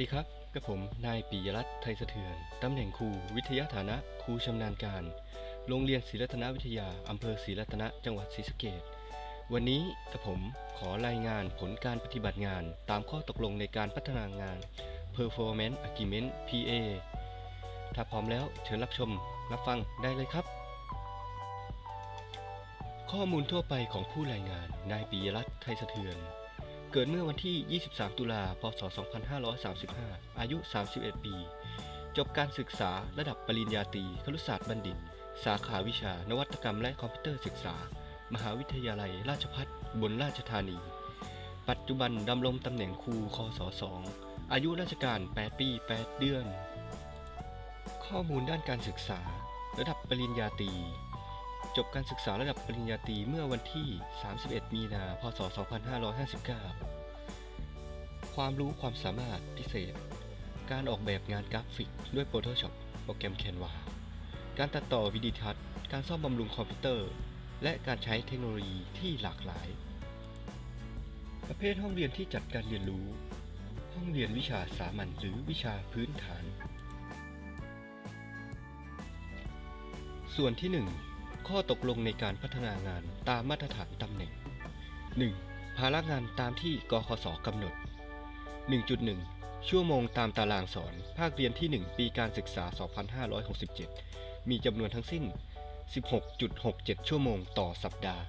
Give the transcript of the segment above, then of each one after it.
สวัสดีครับกับผมนายปิยรัตน์ไทยสะเทือน ตำแหน่งครูวิทยาฐานะครูชำนาญการ โรงเรียนศรีรัตนวิทยา อำเภอศรีรัตนจังหวัดศรีสะเกษวันนี้กับผมขอรายงานผลการปฏิบัติงาน ตามข้อตกลงในการพัฒนางาน Performance Agreement PA ถ้าพร้อมแล้วเชิญรับชมรับฟังได้เลยครับ ข้อมูลทั่วไปของผู้รายงานนายปิยรัตน์ไทยสะเทือน เกิดเมื่อวันที่ 23 ตุลา พศ 2535 อายุ 31 ปี จบการศึกษาระดับปริญญาตรีครุศาสตร์บัณฑิต สาขาวิชานวัตกรรมและคอมพิวเตอร์ศึกษา มหาวิทยาลัยราชภัฏบนราชธานี ปัจจุบันดำรงตำแหน่งครูคศ2อายุราชการ 8 ปี 8 เดือน ข้อมูลด้านการศึกษา ระดับปริญญาตรี จบการศึกษาระดับปริญญาตรีเมื่อวันที่ 31 มีนา พศ 2559 ความรู้ความสามารถพิเศษ การออกแบบงานกราฟิกด้วย Photoshop โปรแกรม Canva การตัดต่อวิดีทัศน์ การซ่อมบำรุงคอมพิวเตอร์ และการใช้เทคโนโลยีที่หลากหลาย ประเภทห้องเรียนที่จัดการเรียนรู้ ห้องเรียนวิชาสามัญหรือวิชาพื้นฐาน ส่วนที่ 1 ข้อตกลงในการพัฒนางานตามมาตรฐานตำแหน่ง 1. ภาระงานตามที่กคสกำหนด 1.1 ชั่วโมงตามตารางสอน ภาคเรียนที่ 1 ปีการศึกษา 2567 มีจำนวนทั้งสิ้น 16.67 ชั่วโมงต่อสัปดาห์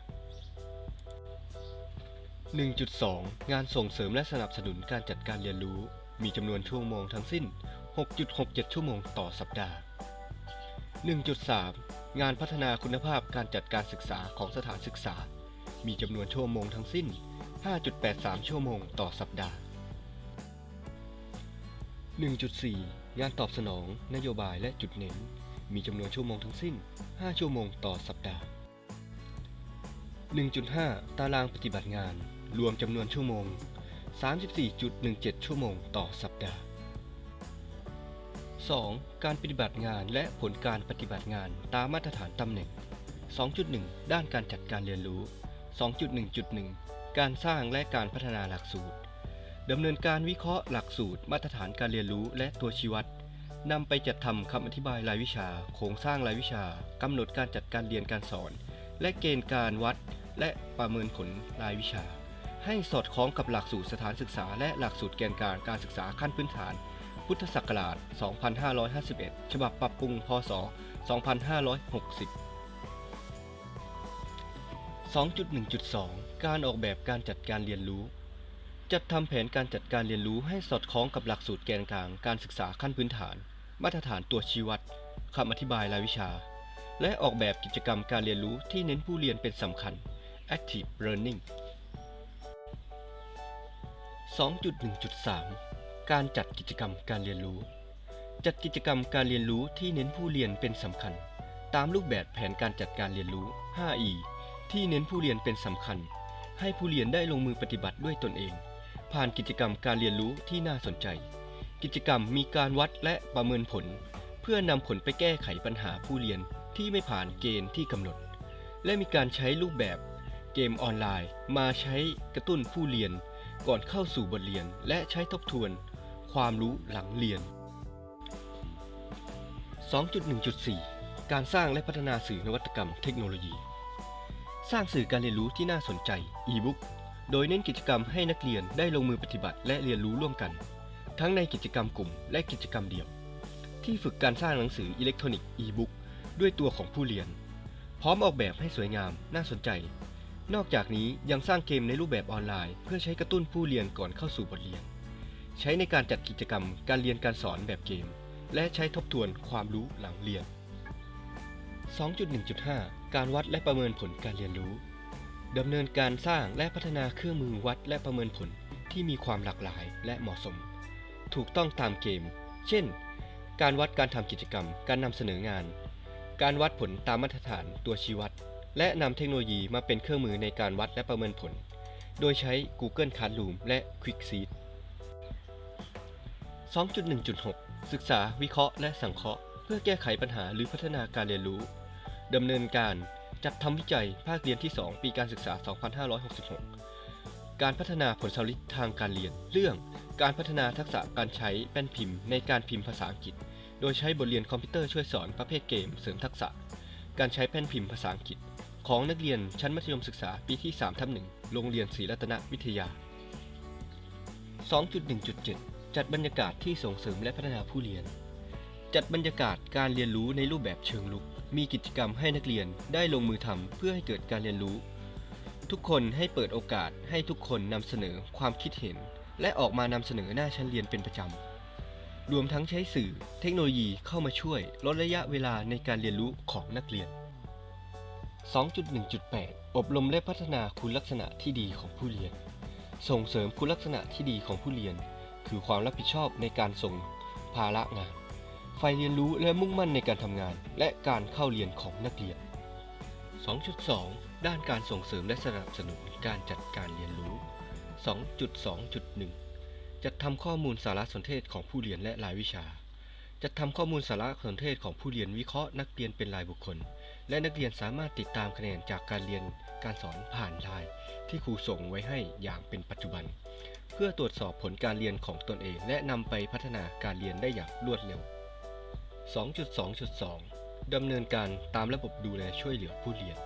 1.2 งานส่งเสริมและสนับสนุนการจัดการเรียนรู้ มีจำนวนชั่วโมงทั้งสิ้น 6.67 ชั่วโมงต่อสัปดาห์ 1.3 งานพัฒนาคุณภาพการจัดการศึกษาของสถานศึกษา มีจำนวนชั่วโมงทั้งสิ้น 5.83 ชั่วโมงต่อสัปดาห์ 1.4 งานตอบสนองนโยบายและจุดเน้น มีจำนวนชั่วโมงทั้งสิ้น 5 ชั่วโมงต่อสัปดาห์ 1.5 ตารางปฏิบัติงาน รวมจำนวนชั่วโมง 34.17 ชั่วโมงต่อสัปดาห์ 2. การปฏิบัติงานและผลการปฏิบัติงานตามมาตรฐานตำแหน่ง 2.1 ด้านการจัดการเรียนรู้ 2.1.1 การสร้างและการพัฒนาหลักสูตรดำเนินการวิเคราะห์หลักสูตร มาตรฐานการเรียนรู้และตัวชี้วัดนำไปจัดทำคำอธิบายรายวิชา โครงสร้างรายวิชากำหนดการจัดการเรียนการสอน และเกณฑ์การวัด และประเมินผลรายวิชา ให้สอดคล้องกับหลักสูตรสถานศึกษา และหลักสูตรแกนกลารการศึกษาขั้นพื้นฐาน พุทธศักราช 2551 ฉบับปรับปรุง พศ 2560 2.1.2 การออกแบบการจัดการเรียนรู้ จัดทำแผนการจัดการเรียนรู้ให้สอดคล้องกับหลักสูตรแกนกลางการศึกษาขั้นพื้นฐาน มาตรฐานตัวชี้วัดคำอธิบายรายวิชา และออกแบบกิจกรรมการเรียนรู้ที่เน้นผู้เรียนเป็นสำคัญ active learning 2.1.3 การจัดกิจกรรมการเรียนรู้ จัดกิจกรรมการเรียนรู้ที่เน้นผู้เรียนเป็นสำคัญ ตามรูปแบบแผนการจัดการเรียนรู้ 5E ที่เน้นผู้เรียนเป็นสำคัญ ให้ผู้เรียนได้ลงมือปฏิบัติด้วยตนเอง ผ่านกิจกรรมการเรียนรู้ที่น่าสนใจ กิจกรรมมีการวัดและประเมินผล เพื่อนำผลไปแก้ไขปัญหาผู้เรียนที่ไม่ผ่านเกณฑ์ที่กำหนด และมีการใช้รูปแบบเกมออนไลน์ มาใช้กระตุ้นผู้เรียน ก่อนเข้าสู่บทเรียนและใช้ทบทวน ความรู้หลังเรียน 2.1.4 การสร้างและพัฒนาสื่อนวัตกรรมเทคโนโลยี สร้างสื่อการเรียนรู้ที่น่าสนใจ e-book โดยเน้นกิจกรรมให้นักเรียนได้ลงมือปฏิบัติและเรียนรู้ร่วมกัน ทั้งในกิจกรรมกลุ่มและกิจกรรมเดี่ยว ที่ฝึกการสร้างหนังสืออิเล็กทรอนิกส์ e-book ด้วยตัวของผู้เรียน พร้อมออกแบบให้สวยงาม น่าสนใจ นอกจากนี้ยังสร้างเกมในรูปแบบออนไลน์ เพื่อใช้กระตุ้นผู้เรียนก่อนเข้าสู่บทเรียน ใช้ในการจัดกิจกรรมการเรียนการสอนแบบเกม และใช้ทบทวนความรู้หลังเรียน 2.1.5 การวัดและประเมินผลการเรียนรู้ดำเนินการสร้างและพัฒนาเครื่องมือวัดและประเมินผลที่มีความหลากหลายและเหมาะสม ถูกต้องตามเกม เช่น การวัดการทำกิจกรรม การนำเสนองาน การวัดผลตามมาตรฐานตัวชี้วัด และนำเทคโนโลยีมาเป็นเครื่องมือในการวัดและประเมินผล โดยใช้ Google Classroom และ QuickSeed 2.1.6 ศึกษาวิเคราะห์และสังเคราะห์ เพื่อแก้ไขปัญหาหรือพัฒนาการเรียนรู้ ดำเนินการจัดทำวิจัยภาคเรียนที่ 2 ปีการศึกษา 2566 การพัฒนาผลสำลิดทางการเรียน เรื่องการพัฒนาทักษะการใช้แป้นพิมพ์ในการพิมพ์ภาษาอังกฤษ โดยใช้บทเรียนคอมพิวเตอร์ช่วยสอนประเภทเกมเสริมทักษะ การใช้แป้นพิมพ์ภาษาอังกฤษ ของนักเรียนชั้นมัธยมศึกษาปีที่3ทับ1โรงเรียนศรีรัตนวิทยา 2.1.7 จัดบรรยากาศที่ส่งเสริมและพัฒนาผู้เรียน จัดบรรยากาศการเรียนรู้ในรูปแบบเชิงลุก มีกิจกรรมให้นักเรียนได้ลงมือทำเพื่อให้เกิดการเรียนรู้ ทุกคนให้เปิดโอกาสให้ทุกคนนำเสนอความคิดเห็น และออกมานำเสนอหน้าชั้นเรียนเป็นประจำรวมทั้งใช้สื่อเทคโนโลยีเข้ามาช่วย ลดระยะเวลาในการเรียนรู้ของนักเรียน 2.1.8 อบรมและพัฒนาคุณลักษณะที่ดีของผู้เรียน ส่งเสริมคุณลักษณะที่ดีของผู้เรียน คือความรับผิดชอบในการส่งภาระงานไฟเรียนรู้และมุ่งมั่นในการทำงาน และการเข้าเรียนของนักเรียน 2.2 ด้านการส่งเสริมและสนับสนุนการจัดการเรียนรู้ 2.2.1 จัดทำข้อมูลสารสนเทศของผู้เรียนและรายวิชา จัดทำข้อมูลสารสนเทศของผู้เรียนวิเคราะห์นักเรียนเป็นรายบุคคล และนักเรียนสามารถติดตามคะแนนจากการเรียนการสอนผ่านไลน์ที่ครูส่งไว้ให้อย่างเป็นปัจจุบัน พื่อตรวจสอบผลการเรียนของตนเอง และนำไปพัฒนาการเรียนได้อย่างรวดเร็ว 2.2.2 ดำเนินการตามระบบดูแลช่วยเหลือผู้เรียน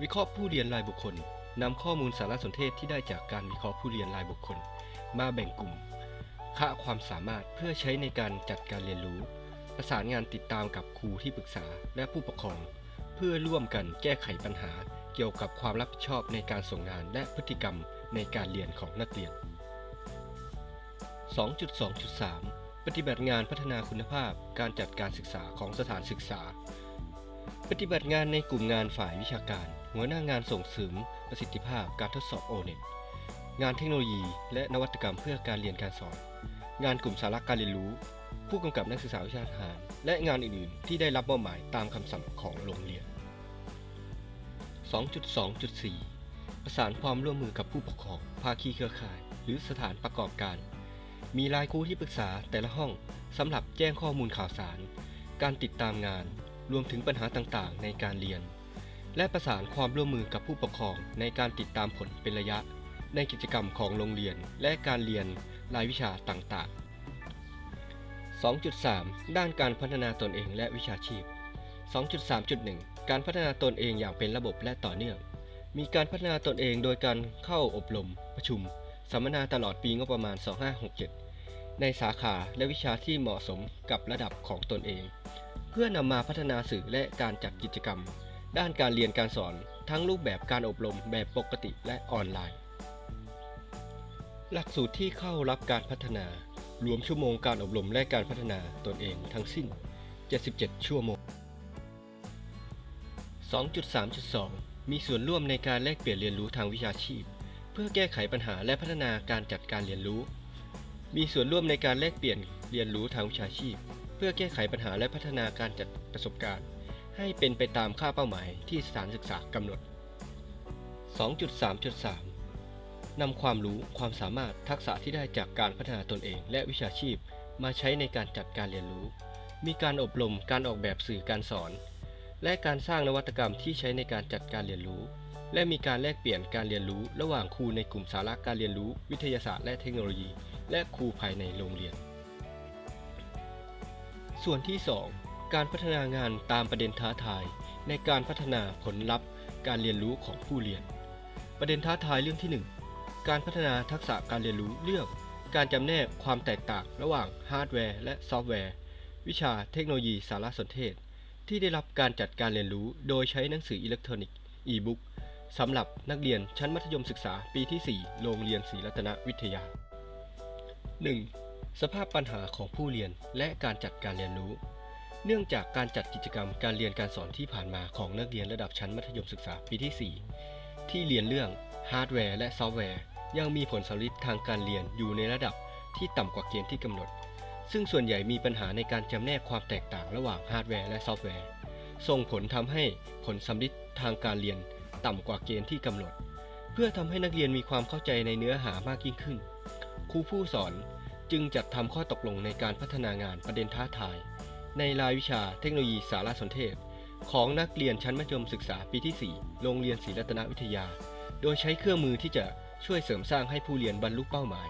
วิเคราะห์ผู้เรียนรายบุคคลนำข้อมูลสารสนเทศที่ได้จากการวิเคราะห์ผู้เรียนรายบุคคล มาแบ่งกลุ่มค่าความสามารถเพื่อใช้ในการจัดการเรียนรู้ ประสานงานติดตามกับครูที่ปรึกษาและผู้ปกครอง เพื่อร่วมกันแก้ไขปัญหาเกี่ยวกับความรับผิดชอบในการส่งงานและพฤติกรรมในการเรียนของนักเรียน 2.2.3 ปฏิบัติงานพัฒนาคุณภาพการจัดการศึกษาของสถานศึกษา ปฏิบัติงานในกลุ่มงานฝ่ายวิชาการ หัวหน้างานส่งเสริมประสิทธิภาพการทดสอบโอเน็ตงานเทคโนโลยี และนวัตกรรมเพื่อการเรียนการสอน งานกลุ่มสาระการเรียนรู้ ผู้กำกับนักศึกษาวิชาทหาร และงานอื่นๆ ที่ได้รับมอบหมายตามคำสั่งของโรงเรียน 2.2.4 ประสานความร่วมมือกับผู้ปกครอง ภาคีเครือข่าย หรือสถานประกอบการ มีรายครูที่ปรึกษาแต่ละห้องสำหรับแจ้งข้อมูลข่าวสาร การติดตามงาน รวมถึงปัญหาต่างๆ ในการเรียน และประสานความร่วมมือกับผู้ปกครองในการติดตามผลเป็นระยะ ในกิจกรรมของโรงเรียนและการเรียนรายวิชาต่างๆ 2.3 ด้านการพัฒนาตนเองและวิชาชีพ 2.3.1 การพัฒนาตนเองอย่างเป็นระบบและต่อเนื่อง มีการพัฒนาตนเองโดยการเข้าอบรม ประชุม สัมมนาตลอดปีงบประมาณ 2567 ในสาขาและวิชาที่เหมาะสมกับระดับของตนเอง เพื่อนำมาพัฒนาสื่อและการจัดกิจกรรม ด้านการเรียนการสอนทั้งรูปแบบการอบรมแบบปกติและออนไลน์ หลักสูตรที่เข้ารับการพัฒนารวมชั่วโมงการอบรมและการพัฒนาตนเองทั้งสิ้น 77 ชั่วโมง 2.3.2 มีส่วนร่วมในการแลกเปลี่ยนเรียนรู้ทางวิชาชีพ เพื่อแก้ไขปัญหาและพัฒนาการจัดการเรียนรู้ มีส่วนร่วมในการแลกเปลี่ยนเรียนรู้ทางวิชาชีพ เพื่อแก้ไขปัญหาและพัฒนาการจัดประสบการณ์ ให้เป็นไปตามค่าเป้าหมายที่สถานศึกษากำหนด 2.3.3 นำความรู้ความสามารถทักษะที่ได้จากการพัฒนาตนเอง และวิชาชีพ มาใช้ในการจัดการเรียนรู้ มีการอบรมการออกแบบสื่อการสอน และการสร้างนวัตกรรมที่ใช้ในการจัดการเรียนรู้ และมีการแลกเปลี่ยนการเรียนรู้ ระหว่างครูในกลุ่มสาระการเรียนรู้ วิทยาศาสตร์และเทคโนโลยี และครูภายในโรงเรียน ส่วนที่ 2 การพัฒนางานตามประเด็นท้าทาย ในการพัฒนาผลลัพธ์ การเรียนรู้ของผู้เรียน ประเด็นท้าทายเรื่องที่ 1 การพัฒนาทักษะการเรียนรู้เรื่อง การจำแนกความแตกต่างระหว่างฮาร์ดแวร์และซอฟต์แวร์ วิชาเทคโนโลยีสารสนเทศ ที่ได้รับการจัดการเรียนรู้โดยใช้หนังสืออิเล็กทรอนิกส์อีบุ๊กสำหรับนักเรียนชั้นมัธยมศึกษาปีที่ 4 โรงเรียนศรีรัตนวิทยา 1. สภาพปัญหาของผู้เรียนและการจัดการเรียนรู้ เนื่องจากการจัดกิจกรรมการเรียนการสอนที่ผ่านมาของนักเรียนระดับชั้นมัธยมศึกษาปีที่ 4 ที่เรียนเรื่องฮาร์ดแวร์และซอฟต์แวร์ ยังมีผลสำลิดทางการเรียนอยู่ในระดับที่ต่ำกว่าเกณฑ์ที่กำหนด ซึ่งส่วนใหญ่มีปัญหาในการจำแนกความแตกต่างระหว่างฮาร์ดแวร์และซอฟต์แวร์ ส่งผลทำให้ผลสำลิดทางการเรียนต่ำกว่าเกณฑ์ที่กำหนด เพื่อทำให้นักเรียนมีความเข้าใจในเนื้อหามากยิ่งขึ้น ครูผู้สอนจึงจัดทำข้อตกลงในการพัฒนางานประเด็นท้าทาย ในรายวิชาเทคโนโลยีสารสนเทศ ของนักเรียนชั้นมัธยมศึกษาปีที่ 4 โรงเรียนศรีรัตนวิทยา โดยใช้เครื่องมือที่จะช่วยเสริมสร้างให้ผู้เรียนบรรลุเป้าหมาย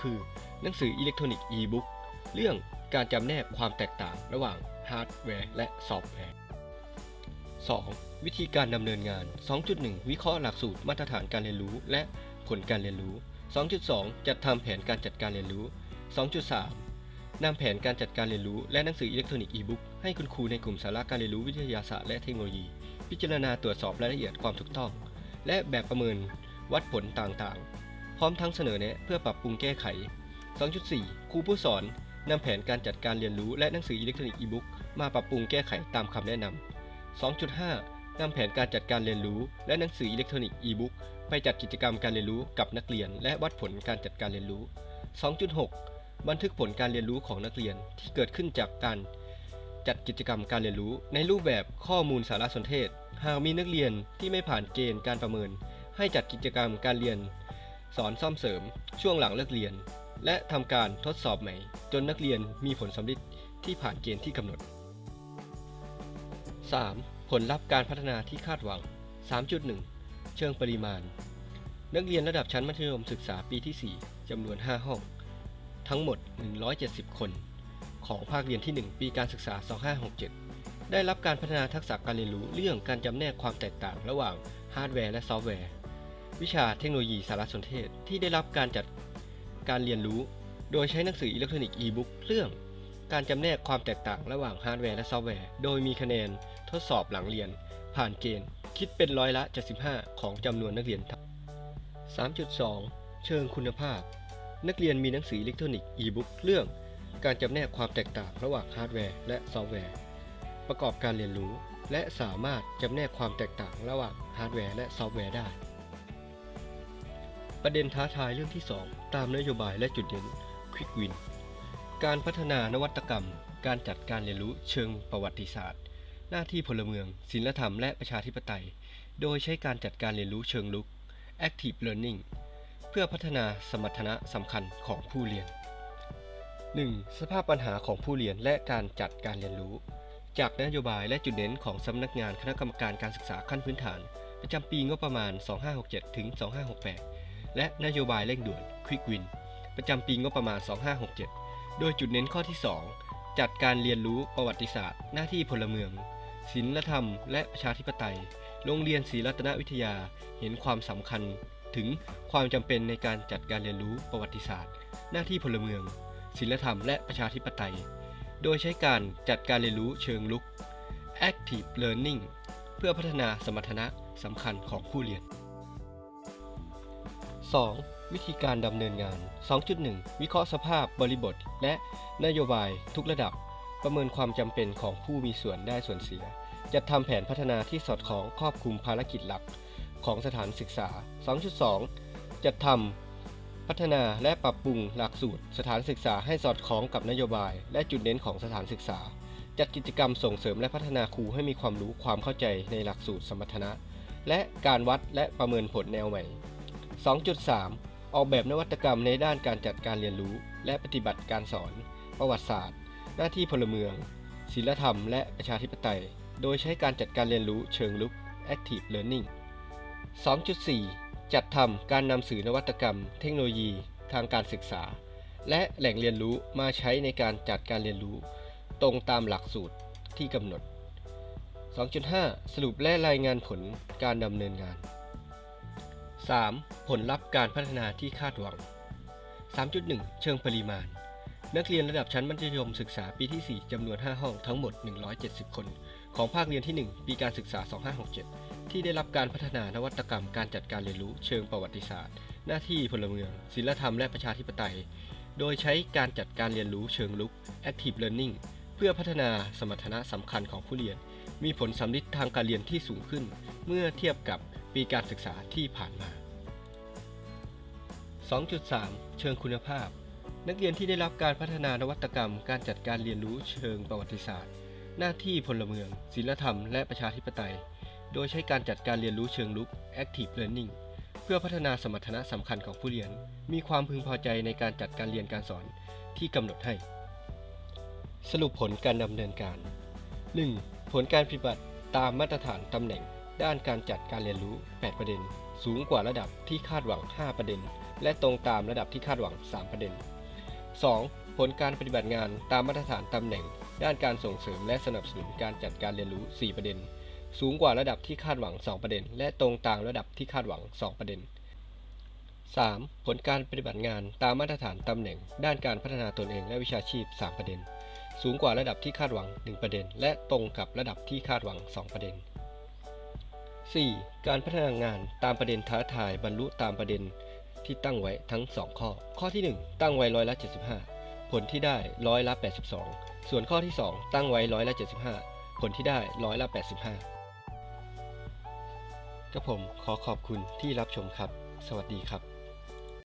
คือ หนังสืออิเล็กทรอนิกส์ e-book เรื่องการจำแนกความแตกต่างระหว่างฮาร์ดแวร์และซอฟต์แวร์ 2. วิธีการดำเนินงาน 2.1 วิเคราะห์หลักสูตรมาตรฐานการเรียนรู้และผลการเรียนรู้ 2.2 จัดทำแผนการจัดการเรียนรู้ 2.3 นำแผนการจัดการเรียนรู้ และหนังสืออิเล็กทรอนิกส์ e-book ให้คุณครูในกลุ่มสาระการเรียนรู้วิทยาศาสตร์และเทคโนโลยี พิจารณาตรวจสอบรายละเอียดความถูกต้อง และแบบประเมินวัดผลต่างๆ พร้อมทั้งเสนอแนะเพื่อปรับปรุงแก้ไข 2.4 ครูผู้สอนนำแผนการจัดการเรียนรู้และหนังสืออิเล็กทรอนิกส์ e-book มาปรับปรุงแก้ไขตามคำแนะนำ2.5นำแผนการจัดการเรียนรู้ และหนังสืออิเล็กทรอนิกส์ e-book ไปจัดกิจกรรมการเรียนรู้กับนักเรียน และวัดผลการจัดการเรียนรู้ 2.6 บันทึกผลการเรียนรู้ของนักเรียนที่เกิดขึ้นจากการจัดกิจกรรมการเรียนรู้ ในรูปแบบข้อมูลสารสนเทศ หากมีนักเรียนที่ไม่ผ่านเกณฑ์การประเมิน ให้จัดกิจกรรมการเรียน สอนซ่อมเสริม ช่วงหลังเลิกเรียน และทำการทดสอบใหม่ จนนักเรียนมีผลสำเร็จที่ผ่านเกณฑ์ที่กำหนด 3. ผลลัพธ์การพัฒนาที่คาดหวัง 3.1 เชิงปริมาณ นักเรียนระดับชั้นมัธยมศึกษาปีที่ 4 จำนวน 5 ห้อง ทั้งหมด 170 คน ของภาคเรียนที่ 1 ปีการศึกษา 2567 ได้รับการพัฒนาทักษะการเรียนรู้เรื่องการจำแนกความแตกต่างระหว่างฮาร์ดแวร์และซอฟต์แวร์ วิชาเทคโนโลยีสารสนเทศที่ได้รับการจัดการเรียนรู้ โดยใช้หนังสืออิเล็กทรอนิกส์ e-book เรื่องการจำแนกความแตกต่างระหว่างฮาร์ดแวร์และซอฟต์แวร์ โดยมีคะแนนทดสอบหลังเรียน ผ่านเกณฑ์ คิดเป็นร้อยละ 75 ของจำนวนนักเรียน 3.2 เชิงคุณภาพ นักเรียนมีหนังสืออิเล็กทรอนิกส์ e-book เรื่อง การจำแนกความแตกต่างระหว่างฮาร์ดแวร์และซอฟต์แวร์ ประกอบการเรียนรู้ และสามารถจำแนกความแตกต่างระหว่างฮาร์ดแวร์และซอฟต์แวร์ได้ ประเด็นท้าทายเรื่องที่ 2 ตามนโยบายและจุดเด่น Quick Win การพัฒนานวัตกรรม การจัดการเรียนรู้เชิงประวัติศาสตร์ หน้าที่พลเมืองศิลธรรมและประชาธิปไตย โดยใช้การจัดการเรียนรู้เชิงลุก Active Learning เพื่อพัฒนาสมรรถนะสำคัญของผู้เรียน 1. สภาพปัญหาของผู้เรียนและการจัดการเรียนรู้ จากนโยบายและจุดเน้นของสำนักงานคณะกรรมการการศึกษาขั้นพื้นฐาน ประจำปีงบประมาณ 2567 ถึง 2568 และนโยบายเร่งด่วน Quick Win ประจำปีงบประมาณ 2567 โดยจุดเน้นข้อที่ 2 จัดการเรียนรู้ประวัติศาสตร์ หน้าที่พลเมือง ศิลธรรม และประชาธิปไตย โรงเรียนศรีรัตนวิทยาเห็นความสำคัญถึงความจำเป็นในการจัดการเรียนรู้ประวัติศาสตร์ หน้าที่พลเมืองศิลธรรม และประชาธิปไตย โดยใช้การจัดการเรียนรู้เชิงลุก Active Learning เพื่อพัฒนาสมรรถนะสำคัญของผู้เรียน 2. วิธีการดำเนินงาน 2.1 วิเคราะห์สภาพบริบท และนโยบายทุกระดับ ประเมินความจำเป็นของผู้มีส่วนได้ส่วนเสีย จัดทำแผนพัฒนาที่สอดคล้องครอบคลุมภารกิจหลักของสถานศึกษา 2.2 จัดทำพัฒนาและปรับปรุงหลักสูตร สถานศึกษาให้สอดคล้องกับนโยบาย และจุดเน้นของสถานศึกษา จัดกิจกรรมส่งเสริมและพัฒนาครูให้มีความรู้ความเข้าใจในหลักสูตรสมรรถนะ และการวัดและประเมินผลแนวใหม่ 2.3 ออกแบบนวัตกรรมในด้านการจัดการเรียนรู้ และปฏิบัติการสอน ประวัติศาสตร์ หน้าที่พลเมืองศิลธรรม และประชาธิปไตย โดยใช้การจัดการเรียนรู้เชิงลุก Active Learning 2.4 จัดทำการนำสื่อนวัตกรรม เทคโนโลยี ทางการศึกษา และแหล่งเรียนรู้มาใช้ในการจัดการเรียนรู้ ตรงตามหลักสูตรที่กำหนด 2.5 สรุปและรายงานผลการดำเนินงาน 3. ผลลัพธ์การพัฒนาที่คาดหวัง 3.1 เชิงปริมาณ นักเรียนระดับชั้นมัธยมศึกษาปีที่ 4 จำนวน 5 ห้องทั้งหมด 170 คน ของภาคเรียนที่ 1 ปีการศึกษา 2567 ที่ได้รับการพัฒนานวัตกรรมการจัดการเรียนรู้เชิงประวัติศาสตร์ หน้าที่พลเมือง ศิลธรรมและประชาธิปไตย โดยใช้การจัดการเรียนรู้เชิงลุก Active Learning เพื่อพัฒนาสมรรถนะสำคัญของผู้เรียน มีผลสำลิดทางการเรียนที่สูงขึ้น เมื่อเทียบกับปีการศึกษาที่ผ่านมา 2.3 เชิงคุณภาพ นักเรียนที่ได้รับการพัฒนานวัตกรรม การจัดการเรียนรู้เชิงประวัติศาสตร์ หน้าที่พลเมือง ศิลธรรม และประชาธิปไตย โดยใช้การจัดการเรียนรู้เชิงลุก Active Learning เพื่อพัฒนาสมรรถนะสำคัญของผู้เรียน มีความพึงพอใจในการจัดการเรียนการสอนที่กำหนดให้ สรุปผลการดำเนินการ 1. ผลการปฏิบัติตามมาตรฐานตำแหน่ง ด้านการจัดการเรียนรู้ 8 ประเด็น สูงกว่าระดับที่คาดหวัง 5 ประเด็น และตรงตามระดับที่คาดหวัง 3 ประเด็น 2. ผลการปฏิบัติงานตามมาตรฐานตำแหน่ง ด้านการส่งเสริมและสนับสนุนการจัดการเรียนรู้ 4 ประเด็น สูงกว่าระดับที่คาดหวัง 2 ประเด็น และตรงตามระดับที่คาดหวัง 2 ประเด็น 3. ผลการปฏิบัติงานตามมาตรฐานตำแหน่ง ด้านการพัฒนาตนเองและวิชาชีพ 3 ประเด็น สูงกว่าระดับที่คาดหวัง 1 ประเด็น และตรงกับระดับที่คาดหวัง 2 ประเด็น 4. การพัฒนางานตามประเด็นท้าทายบรรลุตามประเด็น ที่ตั้งไว้ทั้ง 2 ข้อ ข้อที่ 1 ตั้งไว้ร้อยละ 75 ผลที่ได้ร้อยละ 82 ส่วนข้อที่ 2 ตั้งไว้ร้อยละ 75 ผลที่ได้ร้อยละ 85กับผมขอขอบคุณที่รับชมครับ สวัสดีครับ